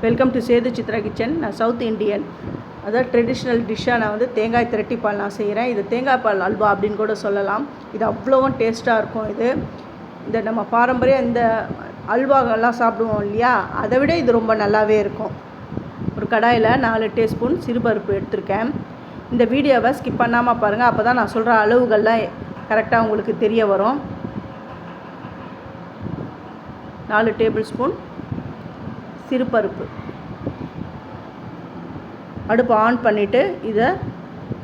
Welcome to Sethu Chitra kitchen நான் south Indian அதாவது traditional டிஷ்ஷாக நான் வந்து தேங்காய் திரட்டி பால் நான் செய்கிறேன் இது தேங்காய் பால் அல்வா அப்படின்னு கூட சொல்லலாம். இது அவ்வளோவும் டேஸ்ட்டாக இருக்கும் இது. இந்த நம்ம பாரம்பரிய இந்த அல்வாங்கெல்லாம் சாப்பிடுவோம் இல்லையா? அதை விட இது ரொம்ப நல்லாவே இருக்கும். ஒரு கடாயில் நாலு டீஸ்பூன் சிறுபருப்பு எடுத்திருக்கேன். இந்த வீடியோவை ஸ்கிப் பண்ணாமல் பாருங்கள் அப்போ தான் நான் சொல்கிற அளவுகள்லாம் கரெக்டாக உங்களுக்கு தெரிய வரும். நாலு டேபிள் ஸ்பூன் சிறுபருப்பு. அடுப்பு ஆன் பண்ணிவிட்டு இதை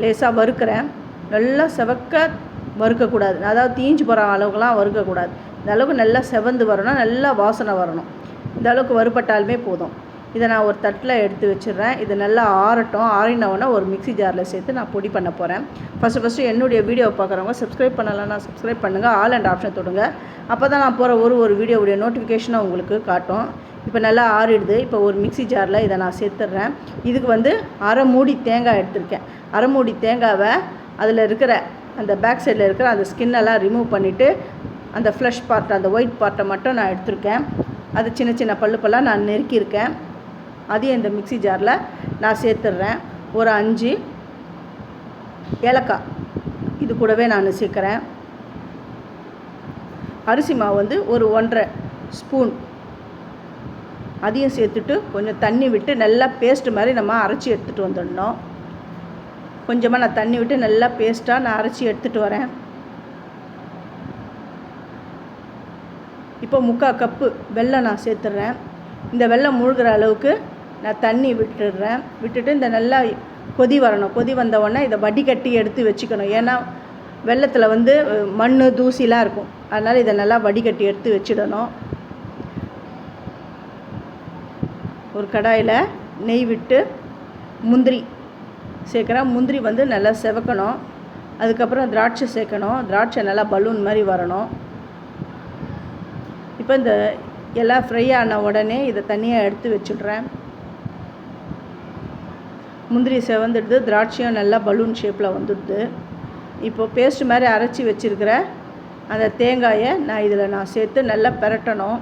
லேசாக வறுக்கிறேன். நல்லா செவக்க வறுக்கக்கூடாது. அதாவது தீஞ்சு போகிற அளவுக்குலாம் வறுக்கக்கூடாது. இந்த அளவுக்கு நல்லா செவந்து வரணும். நல்லா வாசனை வரணும். இந்த அளவுக்கு வறுபட்டாலுமே போதும். இதை நான் ஒரு தட்டில் எடுத்து வச்சிடுறேன். இது நல்லா ஆறட்டும். ஆறினவுடனே ஒரு மிக்ஸி ஜாரில் சேர்த்து நான் பொடி பண்ண போகிறேன் ஃபஸ்ட்டு ஃபஸ்ட்டு என்னுடைய வீடியோ பார்க்குறவங்க சப்ஸ்கிரைப் பண்ணலன்னா சப்ஸ்கிரைப் பண்ணுங்கள் ஆல் அண்ட் ஆப்ஷன் தொடுங்க. அப்போ தான் நான் போகிற ஒரு ஒரு வீடியோவுடைய நோட்டிஃபிகேஷனை உங்களுக்கு காட்டும். இப்போ நல்லா ஆறிடுது. இப்போ ஒரு மிக்ஸி ஜாரில் இதை நான் சேர்த்துட்றேன். இதுக்கு வந்து அரை மூடி தேங்காய் எடுத்திருக்கேன். அரை மூடி தேங்காவை அதில் இருக்கிற அந்த பேக் சைடில் இருக்கிற அந்த ஸ்கின்னெல்லாம் ரிமூவ் பண்ணிவிட்டு அந்த ஃப்ளஷ் பார்ட் அந்த ஒயிட் பார்ட்டை மட்டும் நான் எடுத்திருக்கேன். அது சின்ன சின்ன பல்லுப்பெல்லாம் நான் நெருக்கியிருக்கேன். அதையும் இந்த மிக்ஸி ஜாரில் நான் சேர்த்துட்றேன். ஒரு அஞ்சு ஏலக்காய். இது கூடவே நான் சேர்க்குறேன். அரிசி மாவு வந்து ஒரு ஒன்றரை ஸ்பூன் அதையும் சேர்த்துட்டு கொஞ்சம் தண்ணி விட்டு நல்லா பேஸ்ட்டு மாதிரி நம்ம அரைச்சி எடுத்துகிட்டு வந்துடணும். கொஞ்சமாக நான் தண்ணி விட்டு நல்லா பேஸ்ட்டாக நான் அரைச்சி எடுத்துகிட்டு வரேன். இப்போ முக்கால் கப்பு வெல்லம் நான் சேர்த்துட்றேன் இந்த வெல்லம் மூழ்கிற அளவுக்கு நான் தண்ணி விட்டுடுறேன். விட்டுட்டு இந்த நல்லா கொதி வரணும். கொதி வந்த உடனே இதை வடிகட்டி எடுத்து வச்சுக்கணும். ஏன்னா வெள்ளத்தில் வந்து மண் தூசிலாம் இருக்கும். அதனால் இதை நல்லா வடிகட்டி எடுத்து வச்சிடணும். ஒரு கடாயில் நெய் விட்டு முந்திரி சேர்க்குறேன் முந்திரி வந்து நல்லா செவக்கணும். அதுக்கப்புறம் திராட்சை சேர்க்கணும். திராட்சை நல்லா பலூன் மாதிரி வரணும். இப்போ இந்த எல்லாம் ஃப்ரை ஆன உடனே இதை தனியாக எடுத்து வச்சுட்றேன். முந்திரி செவந்துடுது. திராட்சையும் நல்லா பலூன் ஷேப்பில் வந்துடுது. இப்போது பேஸ்ட் மாதிரி அரைச்சி வச்சுருக்கிற அந்த தேங்காயை நான் இதில் நான் சேர்த்து நல்லா பெரட்டணும்.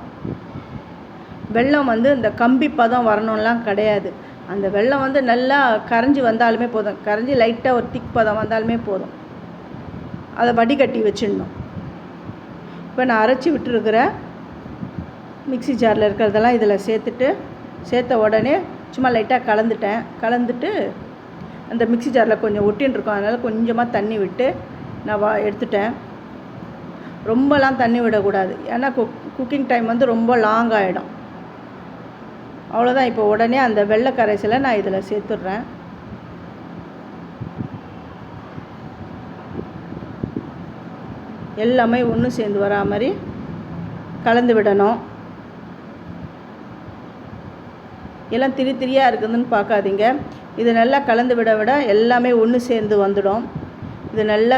வெள்ளம் வந்து இந்த கம்பி பதம் வரணும்லாம் கிடையாது. அந்த வெள்ளம் வந்து நல்லா கரைஞ்சி வந்தாலுமே போதும். கரைஞ்சி லைட்டாக ஒரு திக் பதம் வந்தாலுமே போதும். அதை வடிகட்டி வச்சிடணும். இப்போ நான் அரைச்சி விட்டுருக்கிற மிக்ஸி ஜாரில் இருக்கிறதெல்லாம் இதில் சேர்த்துட்டு சேர்த்த உடனே சும்மா லைட்டாக கலந்துட்டேன். கலந்துட்டு அந்த மிக்ஸி ஜாரில் கொஞ்சம் ஒட்டின்னு இருக்கும் அதனால் கொஞ்சமாக தண்ணி விட்டு நான் வா எடுத்துட்டேன். ரொம்பலாம் தண்ணி விடக்கூடாது. ஏன்னா குக் குக்கிங் டைம் வந்து ரொம்ப லாங் ஆகிடும் அவ்வளோதான் இப்போ உடனே அந்த வெள்ளை கரைசலை நான் இதில் சேர்த்துட்றேன். எல்லாமே ஒன்று சேர்ந்து வரா மாதிரி கலந்து விடணும். எல்லாம் திரி திரியாக இருக்குதுன்னு பார்க்காதீங்க. இது நல்லா கலந்து விட விட எல்லாமே ஒன்று சேர்ந்து வந்துடும். இது நல்லா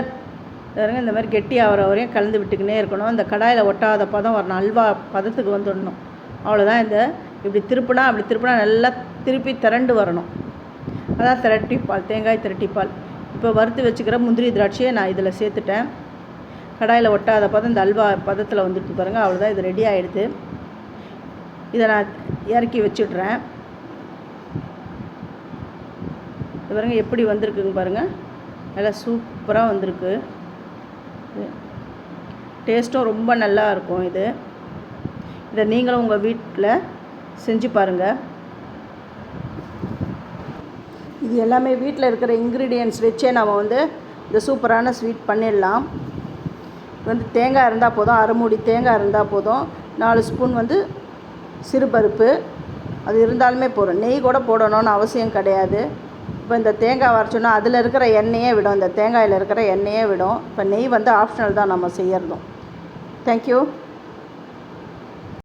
பாருங்க இந்த மாதிரி கெட்டி ஆகிற வரையும் கலந்து விட்டுக்கினே இருக்கணும். இந்த கடாயில் ஒட்டாத பதம் வரணும். அல்வா பதத்துக்கு வந்துடணும். அவ்வளோதான் இந்த இப்படி திருப்பினா அப்படி திருப்பினா நல்லா திருப்பி திரண்டு வரணும். அதான் திரட்டி பால் தேங்காய் திரட்டி பால். இப்போ வறுத்து வச்சுக்கிற முந்திரி திராட்சையை நான் இதில் சேர்த்துட்டேன். கடாயில் ஒட்டாத பதம் இந்த அல்வா பதத்தில் வந்துட்டு பாருங்கள் அவ்வளோதான் இது ரெடி ஆகிடுது இதை நான் இறக்கி வச்சுட்றேன். இது பாருங்கள் எப்படி வந்திருக்குங்க பாருங்கள் நல்லா சூப்பராக வந்திருக்கு. டேஸ்ட்டும் ரொம்ப நல்லா இருக்கும் இது. இதை நீங்களும் உங்கள் வீட்டில் செஞ்சு பாருங்கள் இது எல்லாமே வீட்டில் இருக்கிற இன்க்ரீடியன்ஸ் வச்சே நம்ம வந்து இந்த சூப்பரான ஸ்வீட் பண்ணிடலாம். வந்து தேங்காய் இருந்தால் போதும் அரைமுடி தேங்காய் இருந்தால் போதும் நாலு ஸ்பூன் வந்து சிறுபருப்பு. அது இருந்தாலுமே போதும். நெய் கூட போடணும்னு அவசியம் கிடையாது. இப்போ இந்த தேங்காய் வரைச்சோன்னா அதில் இருக்கிற எண்ணெயே விடும். இந்த தேங்காயில் இருக்கிற எண்ணெயே விடும். இப்போ நெய் வந்து ஆப்ஷனல் தான் நம்ம செய்யறதும். தேங்க்யூ